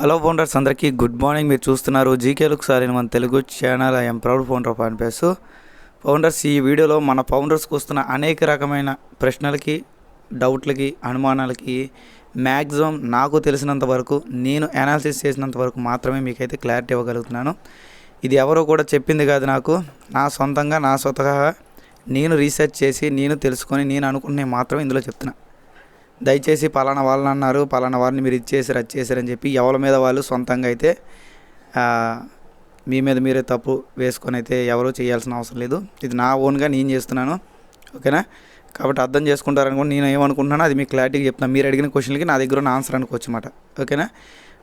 Hello founders అందరికీ good morning. మీరు చూస్తున్నారు జీకేలకు సారిన మన Telugu channel. I'm proud founder of అన్పేస్ founders ఈ వీడియోలో మన ఫౌండర్స్కి వస్తున్న అనేక రకమైన ప్రశ్నలకి డౌట్లకి అనుమానాలకి మ్యాక్సిమం నాకు తెలిసినంత వరకు నేను అనాలిసిస్ చేసినంత వరకు మాత్రమే మీకైతే క్లారిటీ ఇవ్వగలుగుతున్నాను. ఇది ఎవరో కూడా చెప్పింది కాదు నాకు. నా సొంతంగా నా స్వతహా నేను రీసెర్చ్ చేసి నేను తెలుసుకొని నేను అనుకునే మాత్రమే ఇందులో చెప్తున్నా. దయచేసి పలానా వాళ్ళని అన్నారు పలానా వారిని మీరు ఇచ్చేసారు చేశారు అది చెప్పి ఎవరి మీద వాళ్ళు సొంతంగా అయితే మీ మీద మీరే తప్పు వేసుకొని అయితే ఎవరూ చేయాల్సిన అవసరం లేదు. ఇది నా ఓన్గా నేను చేస్తున్నాను. ఓకేనా? కాబట్టి అర్థం చేసుకుంటారనుకోండి నేను ఏమనుకుంటున్నానో అది మీకు క్లారిటీగా చెప్తాను మీరు అడిగిన క్వశ్చన్లకి నా దగ్గర ఉన్న ఆన్సర్ అనుకోవచ్చు అనమాట ఓకేనా?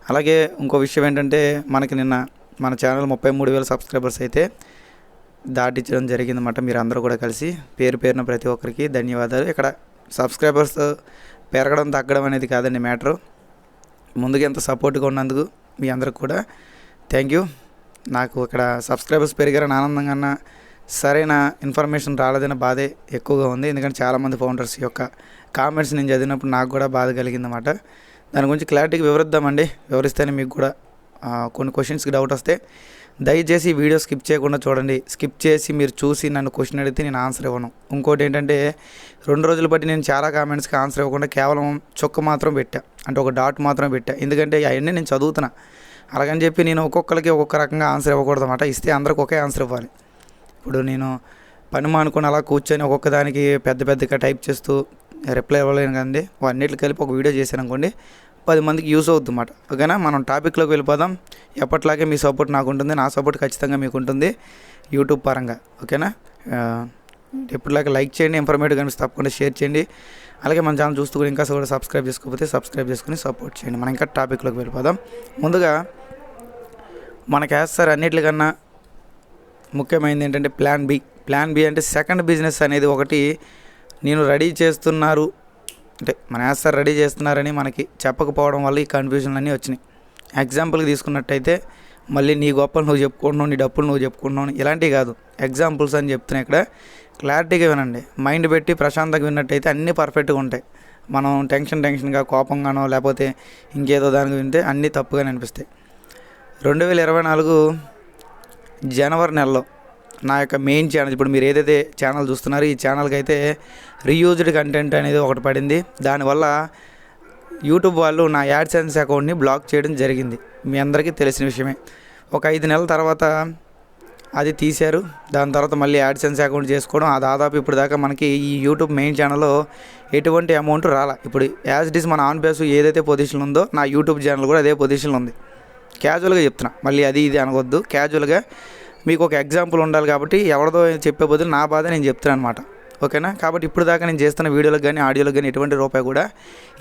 అలాగే ఇంకో విషయం ఏంటంటే మనకి నిన్న మన ఛానల్ ముప్పై మూడు వేల సబ్స్క్రైబర్స్ అయితే దాటించడం జరిగిందన్నమాట. మీరు అందరూ కూడా కలిసి పేరు పేరున ప్రతి ఒక్కరికి ధన్యవాదాలు. ఇక్కడ సబ్స్క్రైబర్స్ పెరగడం తగ్గడం అనేది కాదండి మ్యాటరు. ముందుగా ఎంత సపోర్ట్గా ఉన్నందుకు మీ అందరికి కూడా థ్యాంక్ యూ. నాకు ఇక్కడ సబ్స్క్రైబర్స్ పెరిగారని ఆనందంగా సరైన ఇన్ఫర్మేషన్ రాలేదనే బాధే ఎక్కువగా ఉంది. ఎందుకంటే చాలామంది ఫౌండర్స్ యొక్క కామెంట్స్ నేను చదివినప్పుడు నాకు కూడా బాధ కలిగిందన్నమాట. దాని గురించి క్లారిటీగా వివరిద్దామండి. వివరిస్తేనే మీకు కూడా కొన్ని క్వశ్చన్స్కి డౌట్ వస్తే దయచేసి వీడియో స్కిప్ చేయకుండా చూడండి. స్కిప్ చేసి మీరు చూసి నన్ను క్వశ్చన్ అడిగితే నేను ఆన్సర్ ఇవ్వను. ఇంకోటి ఏంటంటే రెండు రోజులు బట్టి నేను చాలా కామెంట్స్కి ఆన్సర్ ఇవ్వకుండా కేవలం చుక్క మాత్రం పెట్టా. అంటే ఒక డాట్ మాత్రం పెట్టా. ఎందుకంటే అవన్నీ నేను చదువుతున్నా. అలాగని చెప్పి నేను ఒక్కొక్కరికి ఒక్కొక్క రకంగా ఆన్సర్ ఇవ్వకూడదు అనమాట ఇస్తే అందరికి ఒకే ఆన్సర్ ఇవ్వాలి. ఇప్పుడు నేను పని మానుకొని అలా కూర్చొని ఒక్కొక్క దానికి పెద్ద పెద్దగా టైప్ చేస్తూ రిప్లై ఇవ్వలేను కదండి. అన్నిటికి కలిపి ఒక వీడియో చేశాను అనుకోండి పది మందికి యూస్ అవుతుంది అన్నమాట ఓకేనా? మనం టాపిక్లోకి వెళ్ళిపోదాం. ఎప్పట్లాగే మీ సపోర్ట్ నాకు ఉంటుంది నా సపోర్ట్ ఖచ్చితంగా మీకు ఉంటుంది యూట్యూబ్ పరంగా. ఓకేనా? ఎప్పటిలాగా లైక్ చేయండి ఇన్ఫర్మేటివ్ కనిపిస్తే తప్పకుండా షేర్ చేయండి. అలాగే మన ఛానల్ చూస్తూ కూడా ఇంకా కూడా సబ్స్క్రైబ్ చేసుకోకపోతే సబ్స్క్రైబ్ చేసుకుని సపోర్ట్ చేయండి. మనం ఇంకా టాపిక్లోకి వెళ్ళిపోదాం. ముందుగా మనకి సార్ అన్నిటికన్నా ముఖ్యమైనది ఏంటంటే ప్లాన్ బి. ప్లాన్ బి అంటే సెకండ్ బిజినెస్ అనేది ఒకటి నేను రెడీ చేస్తున్నారు అంటే మన యాస్తారు రెడీ చేస్తున్నారని మనకి చెప్పకపోవడం వల్ల ఈ కన్ఫ్యూజన్లు అన్నీ వచ్చినాయి ఎగ్జాంపుల్కి తీసుకున్నట్టయితే మళ్ళీ నీ గొప్పలు నువ్వు చెప్పుకుంటున్నావు నీ డప్పులు నువ్వు చెప్పుకుంటున్నావు ఇలాంటివి కాదు. ఎగ్జాంపుల్స్ అని చెప్తున్నాయి ఇక్కడ. క్లారిటీగా వినండి. మైండ్ పెట్టి ప్రశాంతంగా విన్నట్టయితే అన్నీ పర్ఫెక్ట్గా ఉంటాయి. మనం టెన్షన్ టెన్షన్గా కోపంగానో లేకపోతే ఇంకేదో దానికి వింటే అన్నీ తప్పుగానే అనిపిస్తాయి. రెండు వేల ఇరవై నాలుగు జనవరి నెలలో నా యొక్క మెయిన్ ఛానల్ ఇప్పుడు మీరు ఏదైతే ఛానల్ చూస్తున్నారో ఈ ఛానల్కి అయితే రీయూజ్డ్ కంటెంట్ అనేది ఒకటి పడింది. దానివల్ల యూట్యూబ్ వాళ్ళు నా యాడ్సెన్స్ అకౌంట్ని బ్లాక్ చేయడం జరిగింది. మీ అందరికీ తెలిసిన విషయమే. ఒక ఐదు నెలల తర్వాత అది తీశారు. దాని తర్వాత మళ్ళీ యాడ్సెన్స్ అకౌంట్ చేసుకోవడం ఆ దాదాపు ఇప్పుడు దాకా మనకి ఈ యూట్యూబ్ మెయిన్ ఛానల్లో ఎటువంటి అమౌంట్ రాలా. ఇప్పుడు యాజ్ ఇట్ ఈస్ మన ఆన్ బేస్ ఏదైతే పొజిషన్ ఉందో నా యూట్యూబ్ ఛానల్ కూడా అదే పొజిషన్లో ఉంది. క్యాజువల్గా చెప్తున్నా. మళ్ళీ అది ఇది అనవద్దు. క్యాజువల్గా మీకు ఒక ఎగ్జాంపుల్ ఉండాలి కాబట్టి ఎవరిదో చెప్పే బదులు నా బాధ నేను చెప్తాను అనమాట ఓకేనా? కాబట్టి ఇప్పుడు దాకా నేను చేస్తున్న వీడియోలకు కానీ ఆడియోలకు కానీ ఎటువంటి రూపాయి కూడా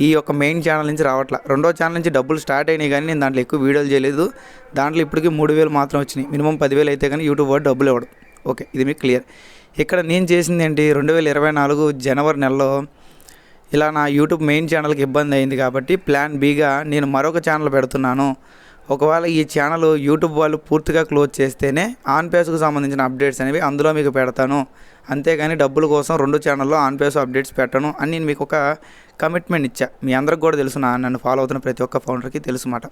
ఈ యొక్క మెయిన్ ఛానల్ నుంచి రావట్లా. రెండో ఛానల్ నుంచి డబ్బులు స్టార్ట్ అయినాయి కానీ నేను దాంట్లో ఎక్కువ వీడియోలు చేయలేదు. దాంట్లో ఇప్పటికీ మూడు వేలు మాత్రం వచ్చినాయి. మినిమం పదివేలు అయితే కానీ యూట్యూబ్ వాడు డబ్బులు ఇవ్వడం. ఓకే ఇది మీకు క్లియర్ ఇక్కడ నేను చేసింది ఏంటి? రెండు వేల ఇరవై నాలుగు జనవరి నెలలో ఇలా నా యూట్యూబ్ మెయిన్ ఛానల్కి ఇబ్బంది అయింది కాబట్టి ప్లాన్ బీగా నేను మరొక ఛానల్ పెడుతున్నాను. ఒకవేళ ఈ ఛానల్ యూట్యూబ్ వాళ్ళు పూర్తిగా క్లోజ్ చేస్తేనే ఆన్ పేస్కు సంబంధించిన అప్డేట్స్ అనేవి అందులో మీకు పెడతాను. అంతేగాని డబ్బుల కోసం రెండు ఛానల్లో ఆన్ పేస్ అప్డేట్స్ పెట్టను అని నేను మీకు ఒక కమిట్మెంట్ ఇచ్చా. మీ అందరికి కూడా తెలుసు నా నన్ను ఫాలో అవుతున్న ప్రతి ఒక్క ఫౌండర్కి తెలుసు మాట.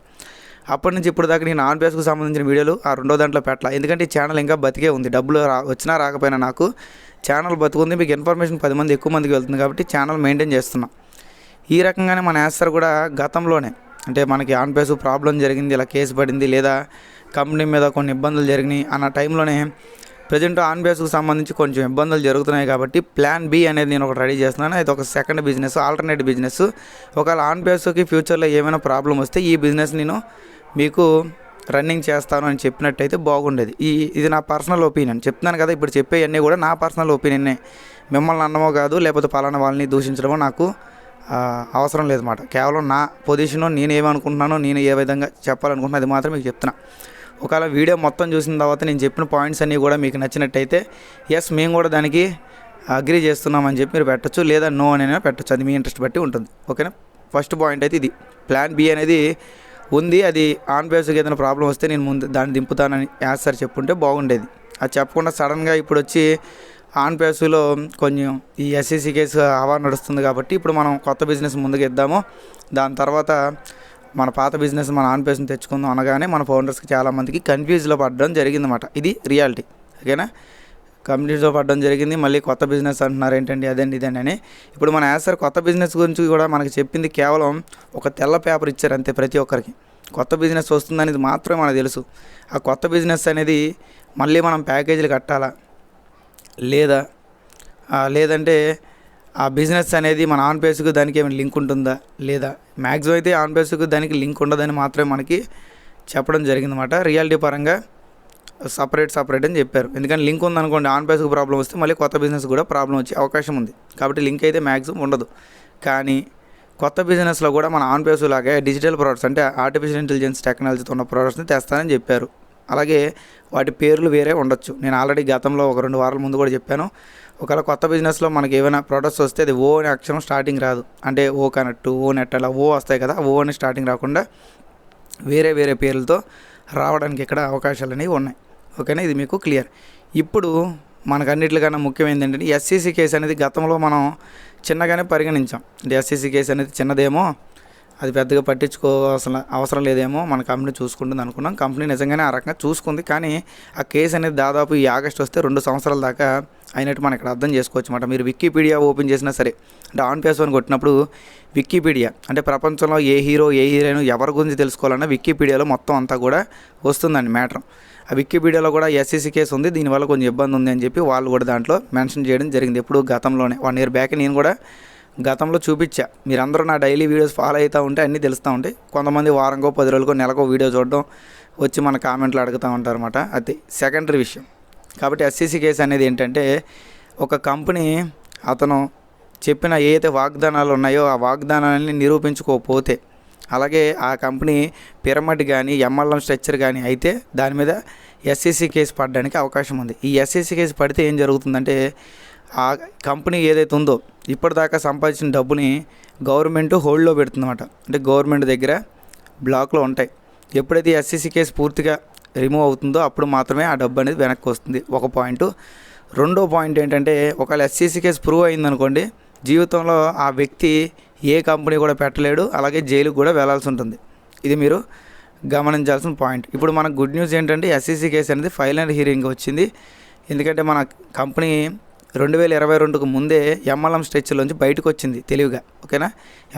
అప్పటి నుంచి ఇప్పుడు దాకా నేను ఆన్ పేస్కు సంబంధించిన వీడియోలు ఆ రెండో దాంట్లో పెట్టాల. ఎందుకంటే ఈ ఛానల్ ఇంకా బతికే ఉంది. డబ్బులు రా వచ్చినా రాకపోయినా నాకు ఛానల్ బతుకుంది. మీకు ఇన్ఫర్మేషన్ పది మంది ఎక్కువ మందికి వెళ్తుంది కాబట్టి ఛానల్ మెయింటైన్ చేస్తున్నాం. ఈ రకంగానే మన యాన్సర్ కూడా గతంలోనే అంటే మనకి ఆన్ పేసు ప్రాబ్లం జరిగింది ఇలా కేసు పడింది లేదా కంపెనీ మీద కొన్ని ఇబ్బందులు జరిగినాయి అన్న టైంలోనే ప్రజెంట్ ఆన్ బేస్కు సంబంధించి కొంచెం ఇబ్బందులు జరుగుతున్నాయి కాబట్టి ప్లాన్ బి అనేది నేను ఒకటి రెడీ చేస్తున్నాను. అది ఒక సెకండ్ బిజినెస్ ఆల్టర్నేట్ బిజినెస్. ఒకవేళ ఆన్ బేస్కి ఫ్యూచర్లో ఏమైనా ప్రాబ్లం వస్తే ఈ బిజినెస్ నేను మీకు రన్నింగ్ చేస్తాను అని చెప్పినట్టయితే బాగుండేది. ఈ ఇది నా పర్సనల్ ఒపీనియన్. చెప్తున్నాను కదా ఇప్పుడు చెప్పేవన్నీ కూడా నా పర్సనల్ ఒపీనియనే మిమ్మల్ని అన్నమో కాదు లేకపోతే పలానా వాళ్ళని దూషించడమో నాకు అవసరం అవసరం లేదన్నమాట కేవలం నా పొజిషను నేను ఏమనుకుంటున్నానో నేను ఏ విధంగా చెప్పాలనుకుంటున్నా అది మాత్రం మీకు చెప్తున్నా. ఒకవేళ వీడియో మొత్తం చూసిన తర్వాత నేను చెప్పిన పాయింట్స్ అన్నీ కూడా మీకు నచ్చినట్టయితే ఎస్ మేము కూడా దానికి అగ్రి చేస్తున్నామని చెప్పి మీరు పెట్టచ్చు లేదా నో అని పెట్టచ్చు అది మీ ఇంట్రెస్ట్ బట్టి ఉంటుంది. ఓకేనా ఫస్ట్ పాయింట్ అయితే ఇది. ప్లాన్ బి అనేది ఉంది అది ఆన్ బేస్కి ఏదైనా ప్రాబ్లం వస్తే నేను ముందు దాన్ని దింపుతానని యాజ్ సార్ చెప్పుంటే బాగుండేది. అది చెప్పకుండా సడన్గా ఇప్పుడు వచ్చి ఆన్ పేసులో కొంచెం ఈ ఎస్సీసీ కేసు హవా నడుస్తుంది కాబట్టి ఇప్పుడు మనం కొత్త బిజినెస్ ముందుకు ఇద్దాము దాని తర్వాత మన పాత బిజినెస్ మన ఆన్పేస్ని తెచ్చుకుందాం అనగానే మన ఫౌండర్స్కి చాలామందికి కన్ఫ్యూజ్లో పడడం జరిగిందన్నమాట. ఇది రియాలిటీ ఓకేనా? కన్ఫ్యూజ్లో పడడం జరిగింది. మళ్ళీ కొత్త బిజినెస్ అంటున్నారు ఏంటండి అదండి ఇదండి అని. ఇప్పుడు మన యాసర్ కొత్త బిజినెస్ గురించి కూడా మనకి చెప్పింది కేవలం ఒక తెల్ల పేపర్ ఇచ్చారు అంతే ప్రతి ఒక్కరికి. కొత్త బిజినెస్ వస్తుందనేది మాత్రమే మనకు తెలుసు. ఆ కొత్త బిజినెస్ అనేది మళ్ళీ మనం ప్యాకేజీలు కట్టాలా? లేదా లేదంటే ఆ బిజినెస్ అనేది మన ఆన్ పేస్కు దానికి ఏమైనా లింక్ ఉంటుందా? లేదా మ్యాక్సిమం అయితే ఆన్ పేస్కు దానికి లింక్ ఉండదని మాత్రమే మనకి చెప్పడం జరిగిందన్నమాట. రియాలిటీ పరంగా సపరేట్ సపరేట్ అని చెప్పారు. ఎందుకంటే లింక్ ఉందనుకోండి ఆన్ పేస్కి ప్రాబ్లం వస్తే మళ్ళీ కొత్త బిజినెస్ కూడా ప్రాబ్లం వచ్చే అవకాశం ఉంది. కాబట్టి లింక్ అయితే మ్యాక్సిమం ఉండదు. కానీ కొత్త బిజినెస్లో కూడా మన ఆన్ పేస్ లాగే డిజిటల్ ప్రోడక్ట్స్ అంటే ఆర్టిఫిషియల్ ఇంటెలిజెన్స్ టెక్నాలజీతో ఉన్న ప్రోడక్ట్స్ని తెస్తానని చెప్పారు. అలాగే వాటి పేర్లు వేరే ఉండొచ్చు. నేను ఆల్రెడీ గతంలో ఒక రెండు వారాల ముందు కూడా చెప్పాను. ఒకవేళ కొత్త బిజినెస్లో మనకి ఏమైనా ప్రోడక్ట్స్ వస్తే అది ఓ అనే అక్షరం స్టార్టింగ్ రాదు. అంటే ఓ కనెక్ట్ ఓ నెట్ అలా ఓ వస్తాయి కదా ఓ అని స్టార్టింగ్ రాకుండా వేరే వేరే పేర్లతో రావడానికి ఇక్కడ అవకాశాలు అనేవి ఉన్నాయి. ఓకేనా? ఇది మీకు క్లియర్ ఇప్పుడు మనకు అన్నిటికన్నా ముఖ్యమైనది ఏంటంటే ఎస్సీసీ కేసు అనేది గతంలో మనం చిన్నగానే పరిగణించాం. అంటే ఎస్సీసీ కేసు అనేది చిన్నదేమో అది పెద్దగా పట్టించుకోవాల్సిన అవసరం లేదేమో మన కంపెనీ చూసుకుంటుంది అనుకున్నాం. కంపెనీ నిజంగానే ఆ రకంగా చూసుకుంది. కానీ ఆ కేసు అనేది దాదాపు ఈ ఆగస్ట్ వస్తే రెండు సంవత్సరాల దాకా అయినట్టు మనం ఇక్కడ అర్థం చేసుకోవచ్చు అనమాట మీరు వికీపీడియా ఓపెన్ చేసినా సరే అంటే ఆన్ పేస్ అని కొట్టినప్పుడు వికీపీడియా అంటే ప్రపంచంలో ఏ హీరో ఏ హీరోయిన్ ఎవరి గురించి తెలుసుకోవాలన్నా వికీపీడియాలో మొత్తం అంతా కూడా వస్తుందండి మ్యాటర్. ఆ వికీపీడియాలో కూడా ఎస్సీసీ కేసు ఉంది. దీనివల్ల కొంచెం ఇబ్బంది ఉంది అని చెప్పి వాళ్ళు కూడా దాంట్లో మెన్షన్ చేయడం జరిగింది ఎప్పుడు గతంలోనే. వన్ ఇయర్ బ్యాక్ నేను కూడా గతంలో చూపించా. మీరందరూ నా డైలీ వీడియోస్ ఫాలో అవుతూ ఉంటే అన్నీ తెలుస్తూ ఉంటాయి. కొంతమంది వారంకో పది రోజులకో నెలకో వీడియో చూడడం వచ్చి మన కామెంట్లు అడుగుతూ ఉంటారు అనమాట అది సెకండరీ విషయం. కాబట్టి ఎస్సీసీ కేసు అనేది ఏంటంటే ఒక కంపెనీ అతను చెప్పిన ఏదైతే వాగ్దానాలు ఉన్నాయో ఆ వాగ్దానాన్ని నిరూపించుకోకపోతే అలాగే ఆ కంపెనీ పిరమిడ్ కానీ ఎంఎల్ఎం స్ట్రక్చర్ కానీ అయితే దాని మీద ఎస్సీసీ కేసు పడడానికి అవకాశం ఉంది. ఈ ఎస్సీసీ కేసు పడితే ఏం జరుగుతుందంటే ఆ కంపెనీ ఏదైతే ఉందో ఇప్పటిదాకా సంపాదించిన డబ్బుని గవర్నమెంట్ హోల్డ్లో పెడుతుందన్నమాట. అంటే గవర్నమెంట్ దగ్గర బ్లాక్లో ఉంటాయి. ఎప్పుడైతే ఎస్సీసీ కేసు పూర్తిగా రిమూవ్ అవుతుందో అప్పుడు మాత్రమే ఆ డబ్బు అనేది వెనక్కి వస్తుంది. ఒక పాయింట్. రెండో పాయింట్ ఏంటంటే ఒకవేళ ఎస్సీసీ కేసు ప్రూవ్ అయిందనుకోండి జీవితంలో ఆ వ్యక్తి ఏ కంపెనీ కూడా పెట్టలేడు అలాగే జైలుకు కూడా వెళ్ళాల్సి ఉంటుంది. ఇది మీరు గమనించాల్సిన పాయింట్. ఇప్పుడు మనకు గుడ్ న్యూస్ ఏంటంటే ఎస్సీసీ కేసు అనేది ఫైల్ అండ్ హియరింగ్ వచ్చింది. ఎందుకంటే మన కంపెనీ రెండు వేల ఇరవై రెండుకు ముందే ఎంఎల్ఎం స్ట్రెచ్లోంచి బయటకు వచ్చింది తెలివిగా ఓకేనా?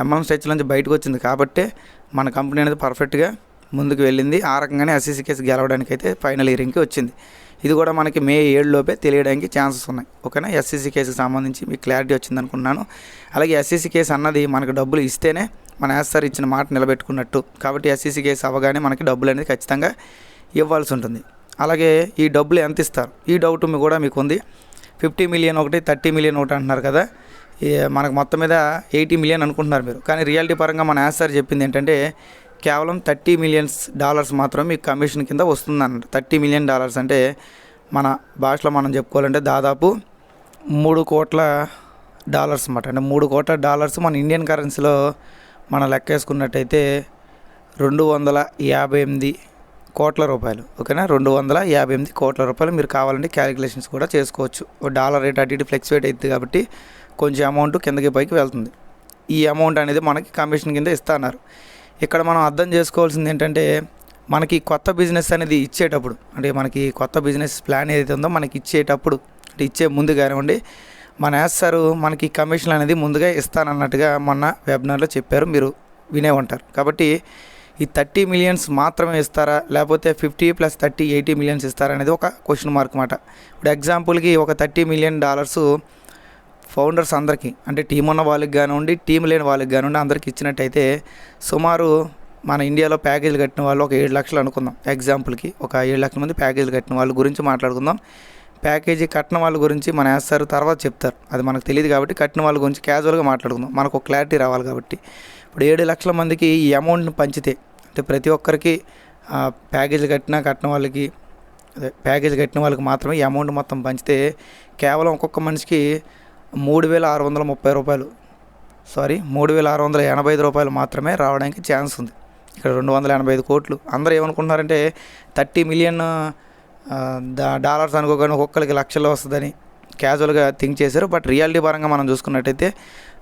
ఎంఎల్ఎం స్ట్రెచ్లోంచి బయటకు వచ్చింది కాబట్టే మన కంపెనీ అనేది పర్ఫెక్ట్గా ముందుకు వెళ్ళింది. ఆ రకంగానే ఎస్సీసీ కేసు గెలవడానికి అయితే ఫైనల్ ఇయరింగ్కి వచ్చింది. ఇది కూడా మనకి మే ఏడులోపే తెలియడానికి ఛాన్సెస్ ఉన్నాయి ఓకేనా? ఎస్సీసీ కేసుకి సంబంధించి మీకు క్లారిటీ వచ్చింది అనుకున్నాను అలాగే ఎస్సీసీ కేసు అన్నది మనకు డబ్బులు ఇస్తేనే మన ఎస్ఆర్ ఇచ్చిన మాట నిలబెట్టుకున్నట్టు. కాబట్టి ఎస్సీసీ కేసు అవ్వగానే మనకి డబ్బులు అనేది ఖచ్చితంగా ఇవ్వాల్సి ఉంటుంది. అలాగే ఈ డబ్బులు ఎంత ఇస్తారు? ఈ డౌట్ మీ కూడా మీకు ఉంది. ఫిఫ్టీ మిలియన్ ఒకటి థర్టీ మిలియన్ ఒకటి అంటున్నారు కదా. మనకు మొత్తం మీద ఎయిటీ మిలియన్ అనుకుంటున్నారు మీరు. కానీ రియాలిటీ పరంగా మన యాస్తారు చెప్పింది ఏంటంటే కేవలం థర్టీ మిలియన్స్ డాలర్స్ మాత్రం మీకు కమిషన్ కింద వస్తుందన్నమాట థర్టీ మిలియన్ డాలర్స్ అంటే మన భాషలో మనం చెప్పుకోవాలంటే దాదాపు మూడు కోట్ల డాలర్స్ అన్నమాట. అంటే మూడు కోట్ల డాలర్స్ మన ఇండియన్ కరెన్సీలో మనం లెక్క వేసుకున్నట్టయితే రెండు వందల యాభై ఎనిమిది కోట్ల రూపాయలు ఓకేనా? రెండు వందల యాభై ఎనిమిది కోట్ల రూపాయలు మీరు కావాలంటే క్యాలిక్యులేషన్స్ కూడా చేసుకోవచ్చు. డాలర్ రేట్ అటు ఇటు ఫ్లెక్చువేట్ అవుతుంది కాబట్టి కొంచెం అమౌంట్ కిందకి పైకి వెళ్తుంది. ఈ అమౌంట్ అనేది మనకి కమిషన్ కింద ఇస్తున్నారు ఇక్కడ మనం అర్థం చేసుకోవాల్సింది ఏంటంటే మనకి కొత్త బిజినెస్ అనేది ఇచ్చేటప్పుడు అంటే మనకి కొత్త బిజినెస్ ప్లాన్ ఏదైతే ఉందో మనకి ఇచ్చేటప్పుడు అంటే ఇచ్చే ముందు కానివ్వండి మన వేస్తారు మనకి కమిషన్ అనేది ముందుగా ఇస్తానన్నట్టుగా మొన్న వెబినార్లో చెప్పారు మీరు వినే ఉంటారు కాబట్టి ఈ థర్టీ మిలియన్స్ మాత్రమే ఇస్తారా? లేకపోతే fifty plus thirty eighty millions ఇస్తారా అనేది ఒక క్వశ్చన్ మార్క్ మాట. ఇప్పుడు ఎగ్జాంపుల్కి ఒక థర్టీ మిలియన్ డాలర్స్ ఫౌండర్స్ అందరికీ అంటే టీం ఉన్న వాళ్ళకి కానివ్వండి టీం లేని వాళ్ళకి కానివ్వండి అందరికి ఇచ్చినట్టయితే సుమారు మన ఇండియాలో ప్యాకేజీలు కట్టిన వాళ్ళు ఒక ఏడు లక్షలు అనుకుందాం. ఎగ్జాంపుల్కి ఒక ఏడు లక్షల మంది ప్యాకేజీలు కట్టిన వాళ్ళ గురించి మాట్లాడుకుందాం. ప్యాకేజీ కట్టిన వాళ్ళ గురించి మన వేస్తారు తర్వాత చెప్తారు. అది మనకు తెలియదు కాబట్టి కట్టిన వాళ్ళ గురించి క్యాజువల్గా మాట్లాడుకుందాం. మనకు ఒక క్లారిటీ రావాలి కాబట్టి. ఇప్పుడు ఏడు లక్షల మందికి ఈ అమౌంట్ని పంచితే అంటే ప్రతి ఒక్కరికి ఆ, ప్యాకేజీలు కట్టినా కట్టిన వాళ్ళకి అదే ప్యాకేజ్ కట్టిన వాళ్ళకి మాత్రమే ఈ అమౌంట్ మొత్తం పంచితే కేవలం ఒక్కొక్క మనిషికి మూడు వేల ఆరు వందల ముప్పై రూపాయలు. సారీ మూడు వేల ఆరు వందల ఎనభై ఐదు రూపాయలు మాత్రమే రావడానికి ఛాన్స్ ఉంది. ఇక్కడ రెండు వందల ఎనభై ఐదు కోట్లు. అందరూ ఏమనుకుంటున్నారంటే థర్టీ మిలియన్ డాలర్స్ అనుకోగానే ఒక్కొక్కరికి లక్షలు వస్తుందని క్యాజువల్గా థింక్ చేశారు. బట్ రియాలిటీ పరంగా మనం చూసుకున్నట్టయితే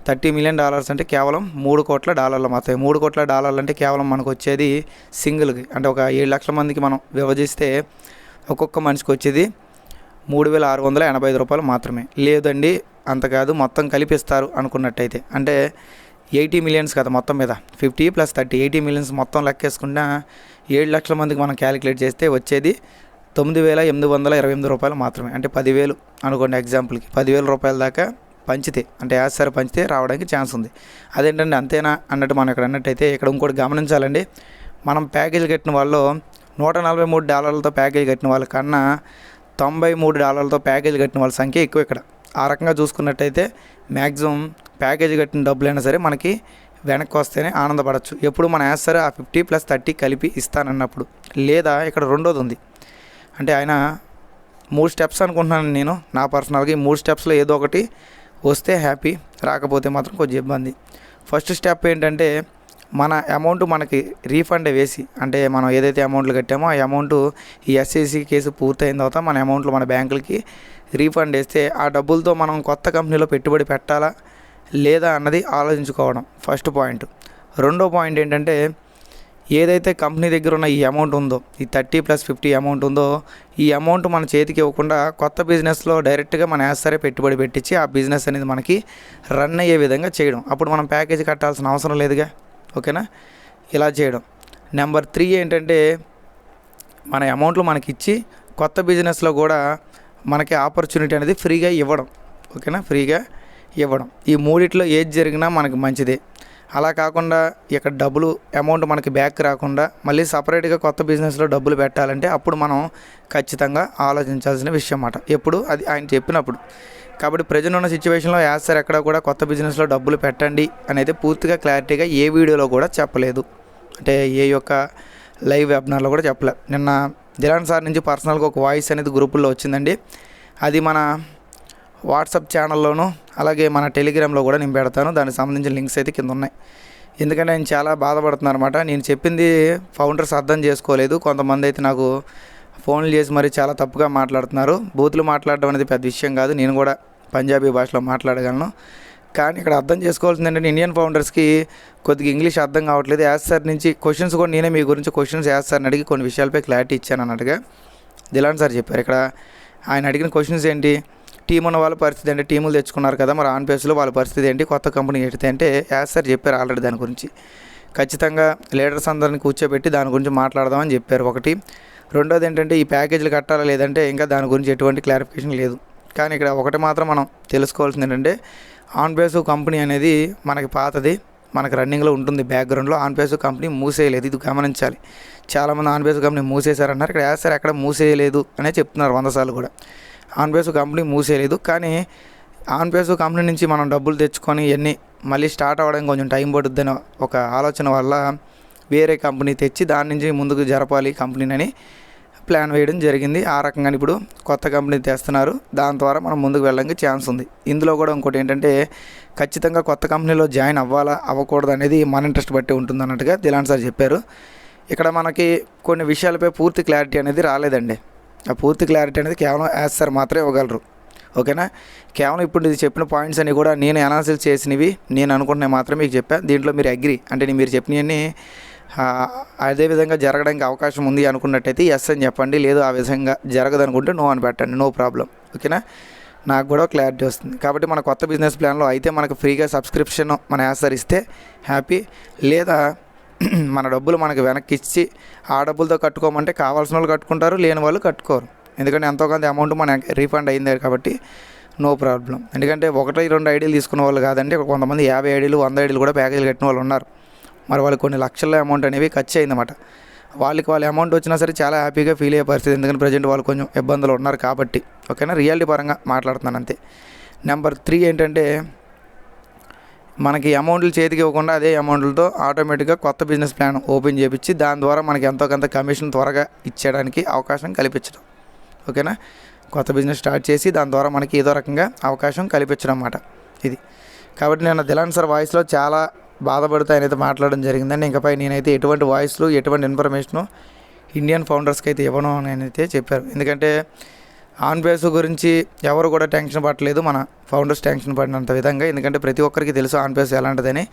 థర్టీ మిలియన్ డాలర్స్ అంటే కేవలం మూడు కోట్ల డాలర్లు మాత్రమే. మూడు కోట్ల డాలర్లు అంటే కేవలం మనకు వచ్చేది సింగిల్కి అంటే ఒక ఏడు లక్షల మందికి మనం విభజిస్తే ఒక్కొక్క మనిషికి వచ్చేది మూడు వేల ఆరు వందల ఎనభై ఐదు రూపాయలు మాత్రమే. లేదండి అంత కాదు మొత్తం కలిపిస్తారు అనుకున్నట్టయితే. అంటే ఎయిటీ మిలియన్స్ కదా మొత్తం మీద. Fifty plus thirty eighty millions మొత్తం లెక్కేసుకున్నా ఏడు లక్షల మందికి మనం క్యాలిక్యులేట్ చేస్తే వచ్చేది తొమ్మిది వేల ఎనిమిది వందల ఇరవై ఎనిమిది రూపాయలు మాత్రమే. అంటే పదివేలు అనుకోండి ఎగ్జాంపుల్కి. పదివేల రూపాయల దాకా పంచితే అంటే యాజ్ సార్ పంచితే రావడానికి ఛాన్స్ ఉంది. అదేంటండి అంతేనా? అన్నట్టు మనం ఇక్కడ అన్నట్టయితే ఇక్కడ ఇంకోటి గమనించాలండి. మనం ప్యాకేజ్ కట్టిన వాళ్ళు నూట నలభై మూడు డాలర్లతో ప్యాకేజ్ కట్టిన వాళ్ళకన్నా తొంభై మూడు డాలర్లతో ప్యాకేజ్ కట్టిన వాళ్ళ సంఖ్య ఎక్కువ ఇక్కడ. ఆ రకంగా చూసుకున్నట్టయితే మ్యాక్సిమం ప్యాకేజ్ కట్టిన డబ్బులైనా సరే మనకి వెనక్కి వస్తేనే ఆనందపడచ్చు. ఎప్పుడు మన యాస్ సార్ ఆ ఫిఫ్టీ ప్లస్ థర్టీ కలిపి ఇస్తానన్నప్పుడు. లేదా ఇక్కడ రెండోది ఉంది. అంటే ఆయన మూడు స్టెప్స్ అనుకుంటున్నాను నేను. నా పర్సనల్గా ఈ మూడు స్టెప్స్లో ఏదో ఒకటి వస్తే హ్యాపీ రాకపోతే మాత్రం కొంచెం ఇబ్బంది. ఫస్ట్ స్టెప్ ఏంటంటే మన అమౌంట్ మనకి రీఫండ్ వేసి అంటే మనం ఏదైతే అమౌంట్లు కట్టామో ఆ అమౌంట్ ఈ ఎస్ఏసీ కేసు పూర్తయిన తర్వాత మన అమౌంట్లు మన బ్యాంకులకి రీఫండ్ వేస్తే ఆ డబ్బులతో మనం కొత్త కంపెనీలో పెట్టుబడి పెట్టాలా లేదా అన్నది ఆలోచించుకోవడం ఫస్ట్ పాయింట్. రెండో పాయింట్ ఏంటంటే ఏదైతే కంపెనీ దగ్గర ఉన్న ఈ అమౌంట్ ఉందో ఈ థర్టీ ప్లస్ ఫిఫ్టీ అమౌంట్ ఉందో ఈ అమౌంట్ మన చేతికి ఇవ్వకుండా కొత్త బిజినెస్లో డైరెక్ట్గా మన సరే పెట్టుబడి పెట్టించి ఆ బిజినెస్ అనేది మనకి రన్ అయ్యే విధంగా చేయడం. అప్పుడు మనం ప్యాకేజ్ కట్టాల్సిన అవసరం లేదుగా. ఓకేనా? ఇలా చేయడం. నెంబర్ త్రీ ఏంటంటే మన అమౌంట్లు మనకి ఇచ్చి కొత్త బిజినెస్లో కూడా మనకి ఆపర్చునిటీ అనేది ఫ్రీగా ఇవ్వడం. ఓకేనా? ఫ్రీగా ఇవ్వడం. ఈ మూడిట్లో ఏది జరిగినా మనకి మంచిదే. అలా కాకుండా ఇక్కడ డబ్బులు అమౌంట్ మనకి బ్యాక్ రాకుండా మళ్ళీ సపరేట్గా కొత్త బిజినెస్లో డబ్బులు పెట్టాలంటే అప్పుడు మనం ఖచ్చితంగా ఆలోచించాల్సిన విషయం అన్నమాట. ఎప్పుడు? అది ఆయన చెప్పినప్పుడు. కాబట్టి ప్రజలు ఉన్న సిచ్యువేషన్లో యాజ్ సార్ ఎక్కడ కూడా కొత్త బిజినెస్లో డబ్బులు పెట్టండి అనేది పూర్తిగా క్లారిటీగా ఏ వీడియోలో కూడా చెప్పలేదు. అంటే ఏ యొక్క లైవ్ వెబినార్లో కూడా చెప్పలేదు నిన్న దిలాన్ సార్ నుంచి పర్సనల్గా ఒక వాయిస్ అనేది గ్రూపుల్లో వచ్చిందండి. అది మన వాట్సాప్ ఛానల్లోనూ అలాగే మన టెలిగ్రామ్లో కూడా నేను పెడతాను. దానికి సంబంధించిన లింక్స్ అయితే కింద ఉన్నాయి. ఎందుకంటే నేను చాలా బాధపడుతున్నాను అనమాట నేను చెప్పింది ఫౌండర్స్ అర్థం చేసుకోలేదు. కొంతమంది అయితే నాకు ఫోన్లు చేసి మరి చాలా తప్పుగా మాట్లాడుతున్నారు. బూతులు మాట్లాడడం అనేది పెద్ద విషయం కాదు. నేను కూడా పంజాబీ భాషలో మాట్లాడగలను. కానీ ఇక్కడ అర్థం చేసుకోవాల్సింది ఏంటంటే ఇండియన్ ఫౌండర్స్కి కొద్దిగా ఇంగ్లీష్ అర్థం కావట్లేదు. యాజ్ సార్ నుంచి క్వశ్చన్స్ కూడా నేనే మీ గురించి క్వశ్చన్స్ యాజ్ సార్ని అడిగి కొన్ని విషయాలపై క్లారిటీ ఇచ్చాను అన్నట్టుగా. దిలాన్ సార్ చెప్పారు. ఇక్కడ ఆయన అడిగిన క్వశ్చన్స్ ఏంటి? టీం ఉన్న వాళ్ళ పరిస్థితి ఏంటి? టీములు తెచ్చుకున్నారు కదా మరి ఆన్ పేస్లో వాళ్ళ పరిస్థితి ఏంటి? కొత్త కంపెనీ ఏంటి అంటే యాజ్ సార్ చెప్పారు ఆల్రెడీ దాని గురించి. ఖచ్చితంగా లీడర్స్ అందరిని కూర్చోబెట్టి దాని గురించి మాట్లాడదామని చెప్పారు ఒకటి. రెండోది ఏంటంటే ఈ ప్యాకేజీలు కట్టాలా లేదంటే ఇంకా దాని గురించి ఎటువంటి క్లారిఫికేషన్ లేదు. కానీ ఇక్కడ ఒకటి మాత్రం మనం తెలుసుకోవాల్సింది ఏంటంటే ఆన్ బేస్ కంపెనీ అనేది మనకి పాతది మనకి రన్నింగ్లో ఉంటుంది బ్యాక్గ్రౌండ్లో. ఆన్ బేస్ కంపెనీ మూసేయలేదు ఇది గమనించాలి. చాలామంది ఆన్ బేస్ కంపెనీ మూసేశారన్నారు. ఇక్కడ యాజ్ సార్ ఎక్కడ మూసేయలేదు అనే చెప్తున్నారు వంద సార్లు కూడా. ఆన్ బేస్ కంపెనీ మూసేయలేదు. కానీ ఆన్ బేస్ కంపెనీ నుంచి మనం డబ్బులు తెచ్చుకొని ఇవన్నీ మళ్ళీ స్టార్ట్ అవ్వడానికి కొంచెం టైం పడుతుందని ఒక ఆలోచన వల్ల వేరే కంపెనీ తెచ్చి దాని నుంచి ముందుకు జరపాలి కంపెనీని ప్లాన్ వేయడం జరిగింది. ఆ రకంగా ఇప్పుడు కొత్త కంపెనీ తెస్తున్నారు. దాని ద్వారా మనం ముందుకు వెళ్ళడానికి ఛాన్స్ ఉంది. ఇందులో కూడా ఇంకోటి ఏంటంటే ఖచ్చితంగా కొత్త కంపెనీలో జాయిన్ అవ్వాలా అవ్వకూడదు అనేది మన ఇంట్రెస్ట్ బట్టి ఉంటుంది అన్నట్టుగా దిలాన్ సార్ చెప్పారు. ఇక్కడ మనకి కొన్ని విషయాలపై పూర్తి క్లారిటీ అనేది రాలేదండి. ఆ పూర్తి క్లారిటీ అనేది కేవలం యాజ్ సార్ మాత్రమే ఇవ్వగలరు. ఓకేనా? కేవలం ఇప్పుడు ఇది చెప్పిన పాయింట్స్ అన్నీ కూడా నేను అనాలిసిస్ చేసినవి నేను అనుకుంటున్నాయి మాత్రమే మీకు చెప్పాను దీంట్లో మీరు అగ్రి అంటే నేను మీరు చెప్పినవన్నీ ఆ, అదే విధంగా జరగడానికి అవకాశం ఉంది అనుకున్నట్టయితే ఎస్ అని చెప్పండి. లేదు ఆ విధంగా జరగదు అనుకుంటే నో అని పెట్టండి. నో ప్రాబ్లం ఓకేనా? నాకు కూడా క్లారిటీ వస్తుంది. కాబట్టి మన కొత్త బిజినెస్ ప్లాన్లో అయితే మనకు ఫ్రీగా సబ్స్క్రిప్షన్ మన యాసర్ ఇస్తే హ్యాపీ లేదా మన డబ్బులు మనకి వెనక్కి ఇచ్చి ఆ డబ్బులతో కట్టుకోమంటే కావాల్సిన వాళ్ళు కట్టుకుంటారు లేని వాళ్ళు కట్టుకోరు. ఎందుకంటే ఎంతో కొంత అమౌంట్ మన రీఫండ్ అయింది కాబట్టి నో ప్రాబ్లం ఎందుకంటే ఒకటి రెండు ఐడీలు తీసుకున్న వాళ్ళు కాదండి కొంతమంది యాభై ఐడీలు వంద ఐడీలు కూడా ప్యాకేజీలు కట్టిన వాళ్ళు ఉన్నారు. మరి వాళ్ళు కొన్ని లక్షల అమౌంట్ అనేవి ఖర్చు అయిందన్నమాట. వాళ్ళకి వాళ్ళ అమౌంట్ వచ్చినా సరే చాలా హ్యాపీగా ఫీల్ అయ్యే పరిస్థితి. ఎందుకంటే ప్రజెంట్ వాళ్ళు కొంచెం ఇబ్బందులు ఉన్నారు కాబట్టి. ఓకేనా? రియాలిటీ పరంగా మాట్లాడుతున్నాను అంతే. నెంబర్ త్రీ ఏంటంటే మనకి అమౌంట్లు చేతికి ఇవ్వకుండా అదే అమౌంట్లతో ఆటోమేటిక్గా కొత్త బిజినెస్ ప్లాన్ ఓపెన్ చేపించి దాని ద్వారా మనకి ఎంతో కొంత కమిషన్ త్వరగా ఇచ్చేయడానికి అవకాశం కల్పించడం. ఓకేనా? కొత్త బిజినెస్ స్టార్ట్ చేసి దాని ద్వారా మనకి ఏదో రకంగా అవకాశం కల్పించడం అన్నమాట. ఇది. కాబట్టి నేను దిలాన్ సార్ వాయిస్లో చాలా బాధపడుతూ ఆయన అయితే మాట్లాడడం జరిగిందండి. ఇంకపై నేనైతే ఎటువంటి వాయిస్లు ఎటువంటి ఇన్ఫర్మేషను ఇండియన్ ఫౌండర్స్కి అయితే ఇవ్వను అని అయితే చెప్పారు. ఎందుకంటే ఆన్ బేస్ గురించి ఎవరు కూడా టెన్షన్ పడలేదు మన ఫౌండర్స్ టెన్షన్ పడినంత విధంగా. ఎందుకంటే ప్రతి ఒక్కరికి తెలుసు ఆన్ బేస్ ఎలాంటిదని.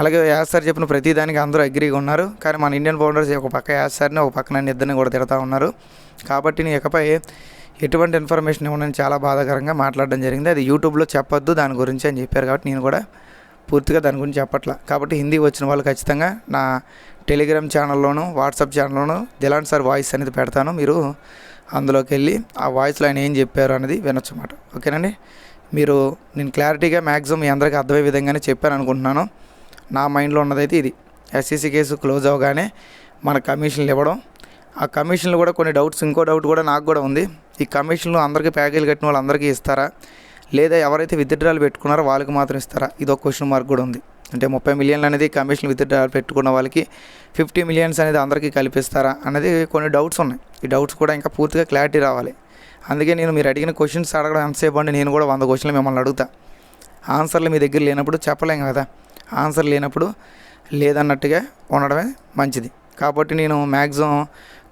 అలాగే యాస్ సార్ చెప్పిన ప్రతి దానికి అందరూ అగ్రీగా ఉన్నారు. కానీ మన ఇండియన్ ఫౌండర్స్ ఒక పక్క యాస్ సార్ని ఒక పక్క నన్ను ఇద్దరిని కూడా తిడతా ఉన్నారు. కాబట్టి నేను ఇకపై ఎటువంటి ఇన్ఫర్మేషన్ ఇవ్వనని చాలా బాధాకరంగా మాట్లాడడం జరిగింది. అది యూట్యూబ్లో చెప్పొద్దు దాని గురించి అని చెప్పారు కాబట్టి నేను కూడా పూర్తిగా దాని గురించి చెప్పట్లా. కాబట్టి హిందీ వచ్చిన వాళ్ళు ఖచ్చితంగా నా టెలిగ్రామ్ ఛానల్లోను వాట్సాప్ ఛానల్లోను దిలాన్ సార్ వాయిస్ అనేది పెడతాను. మీరు అందులోకి వెళ్ళి ఆ వాయిస్లో ఆయన ఏం చెప్పారు అనేది వినొచ్చు అన్నమాట. ఓకేనండి? మీరు నేను క్లారిటీగా మ్యాక్సిమం మీ అందరికీ అర్థమయ్యే విధంగానే చెప్పాను అనుకుంటున్నాను. నా మైండ్లో ఉన్నదైతే ఇది. ఎస్సీసీ కేసు క్లోజ్ అవగానే మన కమిషన్లు ఇవ్వడం. ఆ కమిషన్లు కూడా కొన్ని డౌట్స్ ఇంకో డౌట్ కూడా నాకు కూడా ఉంది. ఈ కమిషన్లు అందరికీ ప్యాకేజీలు కట్టిన వాళ్ళందరికీ ఇస్తారా? లేదా ఎవరైతే విత్డ్రాలు పెట్టుకున్నారో వాళ్ళకి మాత్రం ఇస్తారా? ఇది ఒక క్వశ్చన్ మార్క్ కూడా ఉంది. అంటే ముప్పై మిలియన్లు అనేది కమిషన్ విత్ పెట్టుకున్న వాళ్ళకి ఫిఫ్టీ మిలియన్స్ అనేది అందరికీ కల్పిస్తారా అనేది కొన్ని డౌట్స్ ఉన్నాయి. ఈ డౌట్స్ కూడా ఇంకా పూర్తిగా క్లారిటీ రావాలి. అందుకే నేను మీరు అడిగిన క్వశ్చన్స్ అడగడం ఎంతసేపు అండి? నేను కూడా వంద క్వశ్చన్లు మిమ్మల్ని అడుగుతా. ఆన్సర్లు మీ దగ్గర లేనప్పుడు చెప్పలేం కదా. ఆన్సర్ లేనప్పుడు లేదన్నట్టుగా ఉండడమే మంచిది. కాబట్టి నేను మ్యాక్సిమం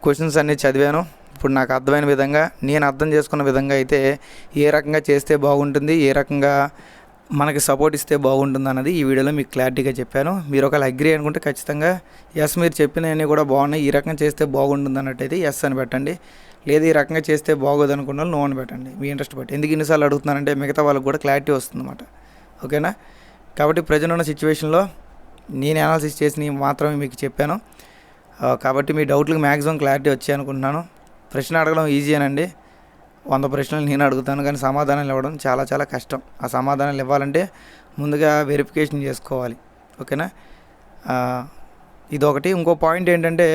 క్వశ్చన్స్ అన్నీ చదివాను. ఇప్పుడు నాకు అర్థమైన విధంగా నేను అర్థం చేసుకున్న విధంగా అయితే ఏ రకంగా చేస్తే బాగుంటుంది ఏ రకంగా మనకి సపోర్ట్ ఇస్తే బాగుంటుంది అన్నది ఈ వీడియోలో మీకు క్లారిటీగా చెప్పాను. మీరు ఒకవేళ అగ్రి అనుకుంటే ఖచ్చితంగా ఎస్ మీరు చెప్పినవన్నీ కూడా బాగున్నాయి. ఈ రకంగా చేస్తే బాగుంటుంది అన్నట్టయితే ఎస్ అని పెట్టండి. లేదు ఈ రకంగా చేస్తే బాగోదు అనుకున్న వాళ్ళు నో అని పెట్టండి. మీ ఇంట్రెస్ట్ బట్టి. ఎందుకు ఇన్నిసార్లు అడుగుతున్నారంటే మిగతా వాళ్ళకి కూడా క్లారిటీ వస్తుంది అన్నమాట ఓకేనా కాబట్టి ప్రజెంట్ ఉన్న సిచ్యువేషన్లో నేను అనాలిసిస్ చేసి మాత్రమే మీకు చెప్పాను. కాబట్టి మీ డౌట్లకు మ్యాక్సిమం క్లారిటీ వచ్చాయి అనుకుంటున్నాను ప్రశ్న అడగడం ఈజీ అనండి. వంద ప్రశ్నలు నేను అడుగుతాను కానీ సమాధానాలు ఇవ్వడం చాలా చాలా కష్టం. ఆ సమాధానాలు ఇవ్వాలంటే ముందుగా వెరిఫికేషన్ చేసుకోవాలి. ఓకేనా? ఇదొకటి. ఇంకో పాయింట్ ఏంటంటే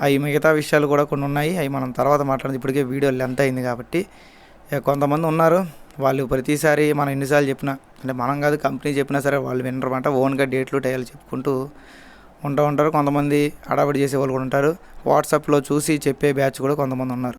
అవి మిగతా విషయాలు కూడా కొన్ని ఉన్నాయి. అవి మనం తర్వాత మాట్లాడదు. ఇప్పటికే వీడియో లెంత్ అయింది కాబట్టి. కొంతమంది ఉన్నారు. వాళ్ళు ప్రతిసారి మనం ఎన్నిసార్లు చెప్పినా అంటే మనం కాదు కంపెనీ చెప్పినా సరే వాళ్ళు వినరమాట ఓన్గా డేట్లు టైలు చెప్పుకుంటూ ఉంటూ ఉంటారు. కొంతమంది హడావిడి చేసే వాళ్ళు కూడా ఉంటారు. వాట్సాప్లో చూసి చెప్పే బ్యాచ్ కూడా కొంతమంది ఉన్నారు.